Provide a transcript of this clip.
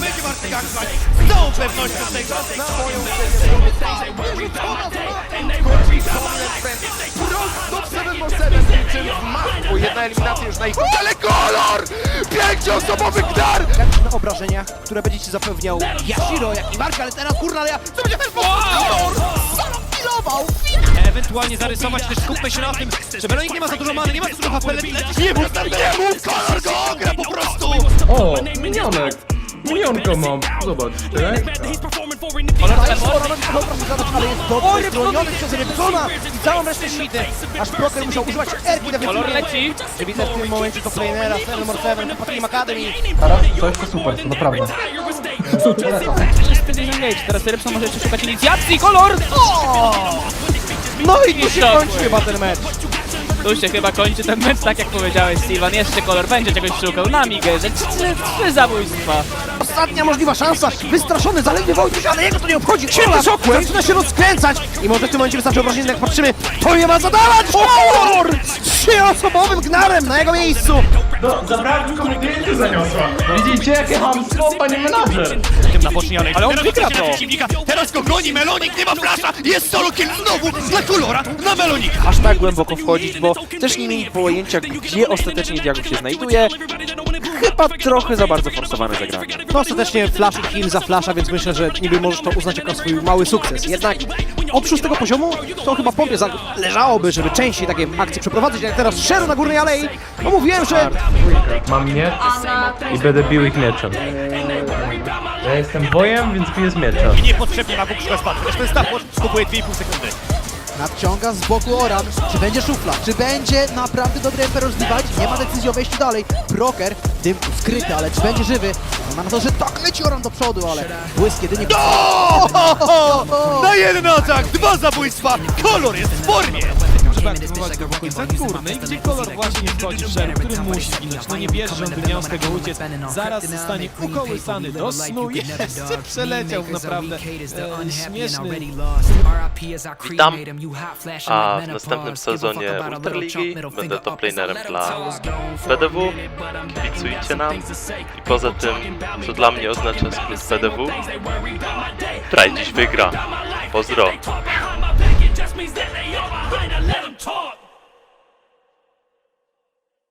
Będzie Bartek Akmak z całą pewnością tego. Na moją Prosto w 7 v 7 niczym w matku. Jedna eliminacja już na ich ale kolor! Pięcioosobowy gdar! na obrażeniach, które będzie ci zapewniał Yashiro, jak i Marka, ale teraz kurna, ale ja... To będzie ten kolor! Zalokilował! Ewentualnie zarysować, też skupmy się na tym, że Veronik nie ma za dużo many, nie ma za dużo HP, leci Nie mów, nie mów! Kolor go ogra po prostu! O, minionek! Minionko mam, zobacz, tak? To proszę zadać, ale jest dobrze broniony przez Rybsona i całą resztę świty. Aż Proker musiał używać erki Kolor defensywnej. leci. Widzę w tym momencie to Planera, Seven More Seven, Patrick Academy. To jest to super, to naprawdę. Teraz Rybson może jeszcze szukać inicjacji, kolor! No i tu się kończy chyba ten mecz. Tu się chyba kończy ten mecz, tak jak powiedziałeś Sylvan. Jeszcze kolor będzie czegoś szukał na migę, że trzy, zabójstwa. Ostatnia możliwa szansa. Wystraszony, zaledwie Wojtuś, ale jego to nie obchodzi. Świetny szokły. Zaczyna się rozkręcać. I może w tym momencie wystarczy obrażenie, jak patrzymy. To nie ma zadawać! Kolor! Trzyosobowym gnarem na jego miejscu. No, zabrałem tylko zdjęcie zaniosła. Widzicie, jakie hamstwo, panie menadżer? Tym napocznionej, ale on wygra to! Teraz go goni, Melonik nie ma flasza! Jest solo kill znowu dla kolora na Melonika! aż tak głęboko wchodzić, bo też nie mieli pojęcia, gdzie ostatecznie Diago się znajduje. Chyba trochę za bardzo forsowane zagranie. No ostatecznie flash i kill za flasha, więc myślę, że niby możesz to uznać jako swój mały sukces. Jednak od szóstego poziomu to chyba pompie zależałoby, żeby częściej takie akcje przeprowadzać, jak teraz Shero na górnej alei. No mówiłem, że Mam miecz i będę bił ich mieczem. Ja jestem bojem, więc biję z miecza. I niepotrzebnie na Bóg spadł. Też ten Stafford kupuje 2,5 sekundy. nadciąga z boku Oran. Czy będzie szufla? Czy będzie naprawdę dobry Emperor zdywać? Nie ma decyzji o wejściu dalej. Broker, dym skryty, ale czy będzie żywy? Ma na to, że tak leci Oran do przodu, ale błysk jedynie... Na jeden atak, dwa zabójstwa! Kolor jest w formie! Trzeba aktywować go w końcu górny, gdzie kolor właśnie wchodzi w szereg, który musi zginąć. No nie wierzę, że on by miał z tego uciec. Zaraz zostanie ukołysany do snu. Jeszcze przeleciał naprawdę e, śmieszny Witam, a w następnym sezonie Ultraligi będę to planerem dla PDW. Kibicujcie nam i poza tym, co dla mnie oznacza skrót PDW, Pride dziś wygra. Pozdro.